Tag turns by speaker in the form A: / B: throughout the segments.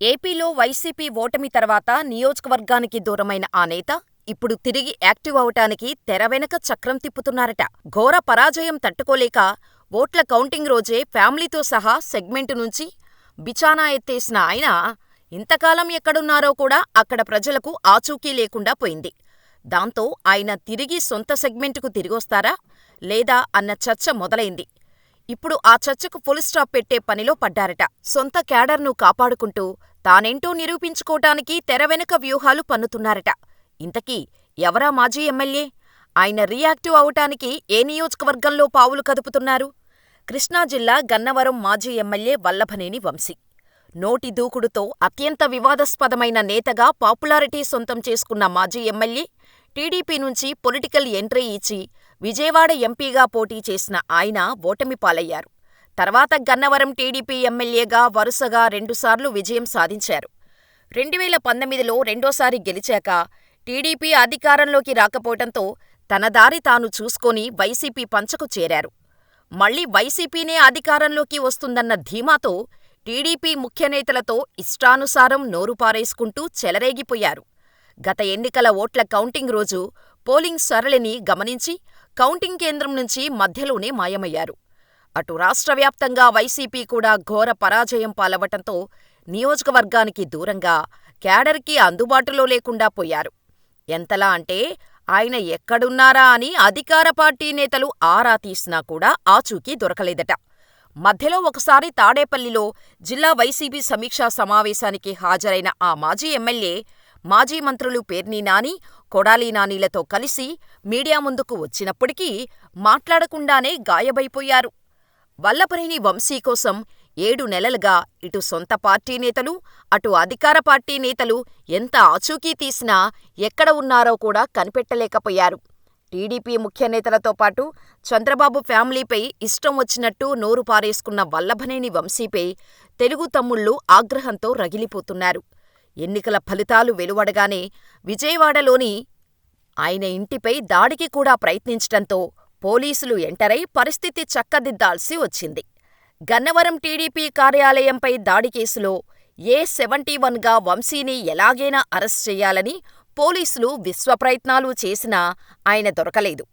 A: ఏపీలో వైసీపీ ఓటమి తర్వాత నియోజకవర్గానికి దూరమైన ఆ నేత ఇప్పుడు తిరిగి యాక్టివ్ అవటానికి తెర వెనక చక్రం తిప్పుతున్నారట. ఘోర పరాజయం తట్టుకోలేక ఓట్ల కౌంటింగ్ రోజే ఫ్యామిలీతో సహా సెగ్మెంటు నుంచి బిచానా ఎత్తేసిన ఆయన ఇంతకాలం ఎక్కడున్నారో కూడా అక్కడ ప్రజలకు ఆచూకీ లేకుండా పోయింది. దాంతో ఆయన తిరిగి సొంత సెగ్మెంటుకు తిరిగొస్తారా లేదా అన్న చర్చ మొదలైంది. ఇప్పుడు ఆ చర్చకు ఫుల్ స్టాప్ పెట్టే పనిలో పడ్డారట. సొంత క్యాడర్ను కాపాడుకుంటూ తానేంటో నిరూపించుకోటానికి తెరవెనక వ్యూహాలు పన్నుతున్నారట. ఇంతకీ ఎవరా మాజీ ఎమ్మెల్యే? ఆయన రీయాక్టివ్ అవటానికి ఏ నియోజకవర్గంలో పావులు కదుపుతున్నారు? కృష్ణా జిల్లా గన్నవరం మాజీ ఎమ్మెల్యే వల్లభనేని వంశీ. నోటి దూకుడుతో అత్యంత వివాదాస్పదమైన నేతగా పాపులారిటీ సొంతం చేసుకున్న మాజీ ఎమ్మెల్యే టీడీపీ నుంచి పొలిటికల్ ఎంట్రీ ఇచ్చి విజయవాడ ఎంపీగా పోటీ చేసిన ఆయన ఓటమి పాలయ్యారు. తర్వాత గన్నవరం టీడీపీ ఎమ్మెల్యేగా వరుసగా రెండుసార్లు విజయం సాధించారు. రెండువేల పంతొమ్మిదిలో రెండోసారి గెలిచాక టీడీపీ అధికారంలోకి రాకపోవటంతో తన దారి తాను చూసుకొని వైసీపీ పంచకు చేరారు. మళ్ళీ వైసీపీనే అధికారంలోకి వస్తుందన్న ధీమాతో టీడీపీ ముఖ్యనేతలతో ఇష్టానుసారం నోరుపారేసుకుంటూ చెలరేగిపోయారు. గత ఎన్నికల ఓట్ల కౌంటింగ్ రోజు పోలింగ్ సరళిని గమనించి కౌంటింగ్ కేంద్రం నుంచి మధ్యలోనే మాయమయ్యారు. అటు రాష్ట్ర వ్యాప్తంగా వైసీపీ కూడా ఘోర పరాజయం పాలవటంతో నియోజకవర్గానికి దూరంగా, క్యాడర్కి అందుబాటులో లేకుండా పోయారు. ఎంతలా అంటే ఆయన ఎక్కడున్నారా అని అధికార పార్టీ నేతలు ఆరా తీసినా కూడా ఆచూకీ దొరకలేదట. మధ్యలో ఒకసారి తాడేపల్లిలో జిల్లా వైసీపీ సమీక్షా సమావేశానికి హాజరైన ఆ మాజీ ఎమ్మెల్యే మాజీ మంత్రులు పేర్ని నాని, కొడాలి నానీలతో కలిసి మీడియా ముందుకు వచ్చినప్పటికీ మాట్లాడకుండానే గాయబైపోయారు. వల్లభనేని వంశీ కోసం ఏడు నెలలుగా ఇటు సొంత పార్టీ నేతలు, అటు అధికార పార్టీ నేతలు ఎంత ఆచూకీ తీసినా ఎక్కడ ఉన్నారో కూడా కనిపెట్టలేకపోయారు. టీడీపీ ముఖ్యనేతలతో పాటు చంద్రబాబు ఫ్యామిలీపై ఇష్టం వచ్చినట్టు నోరు పారేసుకున్న వల్లభనేని వంశీపై తెలుగు తమ్ముళ్ళు ఆగ్రహంతో రగిలిపోతున్నారు. ఎన్నికల ఫలితాలు వెలువడగానే విజయవాడలోని ఆయన ఇంటిపై దాడికి కూడా ప్రయత్నించటంతో పోలీసులు ఎంటరై పరిస్థితి చక్కదిద్దాల్సి వచ్చింది. గన్నవరం టీడీపీ కార్యాలయంపై దాడి కేసులో ఏ సెవెంటీ వన్గా వంశీని ఎలాగైనా అరెస్ట్ చెయ్యాలని పోలీసులు విశ్వప్రయత్నాలు చేసినా ఆయన దొరకలేదు.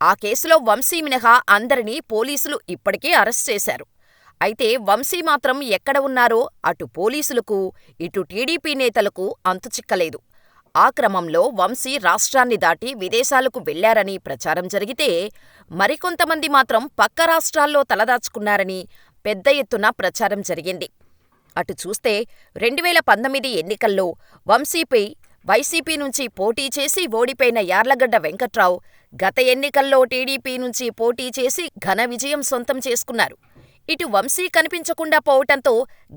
A: ఆ కేసులో వంశీ మినహా అందరినీ పోలీసులు ఇప్పటికే అరెస్ట్ చేశారు. అయితే వంశీ మాత్రం ఎక్కడ ఉన్నారో అటు పోలీసులకు, ఇటు టీడీపీ నేతలకు అంతుచిక్కలేదు. ఆ క్రమంలో వంశీ రాష్ట్రాన్ని దాటి విదేశాలకు వెళ్ళారని ప్రచారం జరిగితే, మరికొంతమంది మాత్రం పక్క రాష్ట్రాల్లో తలదాచుకున్నారని పెద్ద ఎత్తున ప్రచారం జరిగింది. అటు చూస్తే రెండువేల పంతొమ్మిది ఎన్నికల్లో వంశీపై వైసీపీ నుంచి పోటీ చేసి ఓడిపోయిన యార్లగడ్డ వెంకట్రావు గత ఎన్నికల్లో టీడీపీ నుంచి పోటీ చేసి ఘన విజయం సొంతం చేసుకున్నారు. ఇటు వంశీ కనిపించకుండా పోవటంతో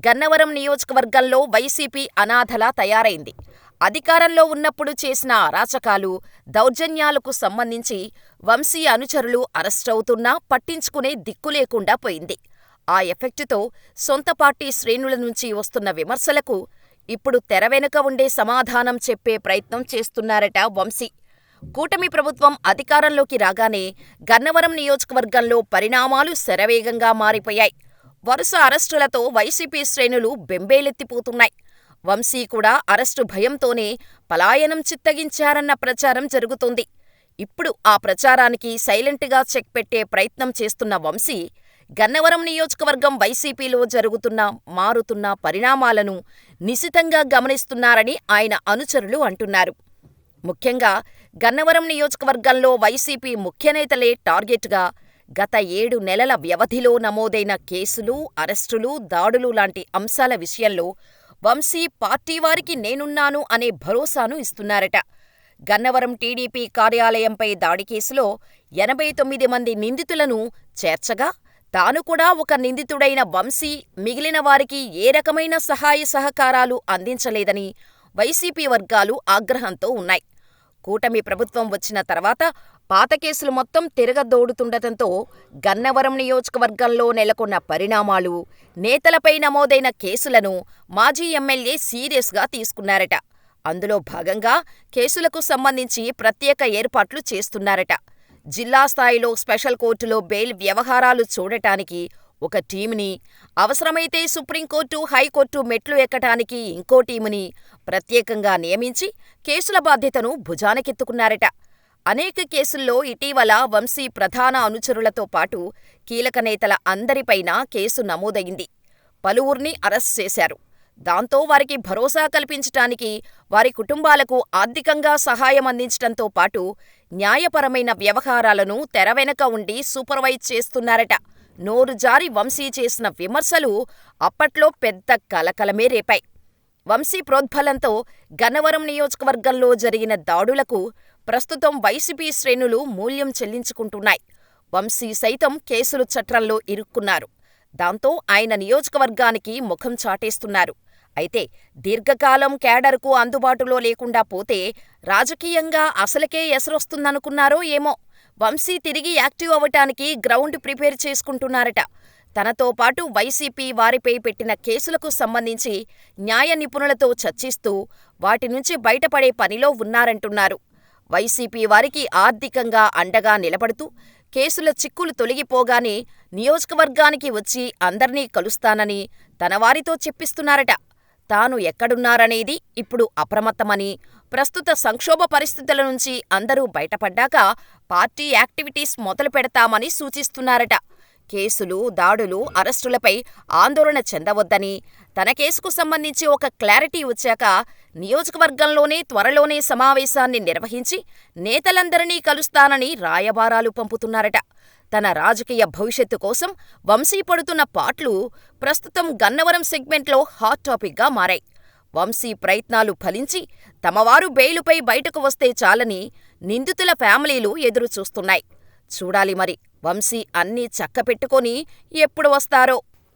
A: గన్నవరం నియోజకవర్గంలో వైసీపీ అనాథలా తయారైంది. అధికారంలో ఉన్నప్పుడు చేసిన అరాచకాలు, దౌర్జన్యాలకు సంబంధించి వంశీ అనుచరులు అరెస్టవుతున్నా పట్టించుకునే దిక్కు లేకుండా పోయింది. ఆ ఎఫెక్టుతో సొంత పార్టీ శ్రేణుల నుంచి వస్తున్న విమర్శలకు ఇప్పుడు తెరవెనుక ఉండే సమాధానం చెప్పే ప్రయత్నం చేస్తున్నారట వంశీ. కూటమి ప్రభుత్వం అధికారంలోకి రాగానే గన్నవరం నియోజకవర్గంలో పరిణామాలు శరవేగంగా మారిపోయాయి. వరుస అరెస్టులతో వైసీపీ శ్రేణులు బెంబేలెత్తిపోతున్నాయి. వంశీ కూడా అరెస్టు భయంతోనే పలాయనం చిత్తగించారన్న ప్రచారం జరుగుతోంది. ఇప్పుడు ఆ ప్రచారానికి సైలెంట్గా చెక్ పెట్టే ప్రయత్నం చేస్తున్న వంశీ, గన్నవరం నియోజకవర్గం వైసీపీలో జరుగుతున్న, మారుతున్న పరిణామాలను నిశితంగా గమనిస్తున్నారని ఆయన అనుచరులు అంటున్నారు. ముఖ్యంగా గన్నవరం నియోజకవర్గంలో వైసీపీ ముఖ్యనేతలే టార్గెట్గా గత ఏడు నెలల వ్యవధిలో నమోదైన కేసులు, అరెస్టులు, దాడులు లాంటి అంశాల విషయంలో వంశీ పార్టీ వారికి నేనున్నాను అనే భరోసాను ఇస్తున్నారట. గన్నవరం టీడీపీ కార్యాలయంపై దాడి కేసులో ఎనభై తొమ్మిది మంది నిందితులను చేర్చగా, తాను కూడా ఒక నిందితుడైన వంశీ మిగిలిన వారికి ఏ రకమైన సహాయ సహకారాలు అందించలేదని వైసీపీ వర్గాలు ఆగ్రహంతో ఉన్నాయి. కూటమి ప్రభుత్వం వచ్చిన తర్వాత పాత కేసులు మొత్తం తిరగదోడుతుండటంతో గన్నవరం నియోజకవర్గంలో నెలకొన్న పరిణామాలు, నేతలపై నమోదైన కేసులను మాజీ ఎమ్మెల్యే సీరియస్గా తీసుకున్నారట. అందులో భాగంగా కేసులకు సంబంధించి ప్రత్యేక ఏర్పాట్లు చేస్తున్నారట. జిల్లా స్థాయిలో స్పెషల్ కోర్టులో బెయిల్ వ్యవహారాలు చూడటానికి ఒక టీముని, అవసరమైతే సుప్రీంకోర్టు, హైకోర్టు మెట్లు ఎక్కటానికి ఇంకో టీముని ప్రత్యేకంగా నియమించి కేసుల బాధ్యతను భుజానకెత్తుకున్నారట. అనేక కేసుల్లో ఇటీవల వంశీ ప్రధాన అనుచరులతో పాటు కీలక నేతల అందరిపైనా కేసు నమోదయింది. పలువుర్ని అరెస్ట్ చేశారు. దాంతో వారికి భరోసా కల్పించటానికి, వారి కుటుంబాలకు ఆర్థికంగా సహాయం అందించటంతో పాటు న్యాయపరమైన వ్యవహారాలను తెరవెనక ఉండి సూపర్వైజ్ చేస్తున్నారట. నోరు జారి వంశీ చేసిన విమర్శలు అప్పట్లో పెద్ద కలకలమే రేపాయి. వంశీ ప్రోద్బలంతో గన్నవరం నియోజకవర్గంలో జరిగిన దాడులకు ప్రస్తుతం వైసీపీ శ్రేణులు మూల్యం చెల్లించుకుంటున్నాయి. వంశీ సైతం కేసులు చట్రంలో ఇరుక్కున్నారు. దాంతో ఆయన నియోజకవర్గానికి ముఖం చాటేస్తున్నారు. అయితే దీర్ఘకాలం కేడర్కు అందుబాటులో లేకుండా పోతే రాజకీయంగా అసలుకే ఎసరొస్తుందనుకున్నారో ఏమో వంశీ తిరిగి యాక్టివ్ అవటానికి గ్రౌండ్ ప్రిపేర్ చేసుకుంటున్నారట. తనతో పాటు వైసీపీ వారిపై పెట్టిన కేసులకు సంబంధించి న్యాయ నిపుణులతో చర్చిస్తూ వాటి నుంచి బయటపడే పనిలో ఉన్నారంటున్నారు. వైసీపీ వారికి ఆర్థికంగా అండగా నిలబడుతూ కేసుల చిక్కులు తొలగిపోగానే నియోజకవర్గానికి వచ్చి అందర్నీ కలుస్తానని తనవారితో చెప్పిస్తున్నారట. తాను ఎక్కడున్నారనేది ఇప్పుడు అప్రమత్తమని, ప్రస్తుత సంక్షోభ పరిస్థితుల నుంచి అందరూ బయటపడ్డాక పార్టీ యాక్టివిటీస్ మొదలుపెడతామని సూచిస్తున్నారట. కేసులు, దాడులు, అరెస్టులపై ఆందోళన చెందవద్దని, తన కేసుకు సంబంధించి ఒక క్లారిటీ వచ్చాక నియోజకవర్గంలోనే త్వరలోనే సమావేశాన్ని నిర్వహించి నేతలందరినీ కలుస్తానని రాయబారాలు పంపుతున్నారట. తన రాజకీయ భవిష్యత్తు కోసం వంశీ పడుతున్న పాట్లు ప్రస్తుతం గన్నవరం సెగ్మెంట్లో హాట్ టాపిక్గా మారాయి. వంశీ ప్రయత్నాలు ఫలించి తమవారు బెయిలుపై బయటకు వస్తే చాలని నిందితుల ఫ్యామిలీలు ఎదురుచూస్తున్నాయి. చూడాలి మరి వంశీ అన్నీ చక్కపెట్టుకొని ఎప్పుడు వస్తారో!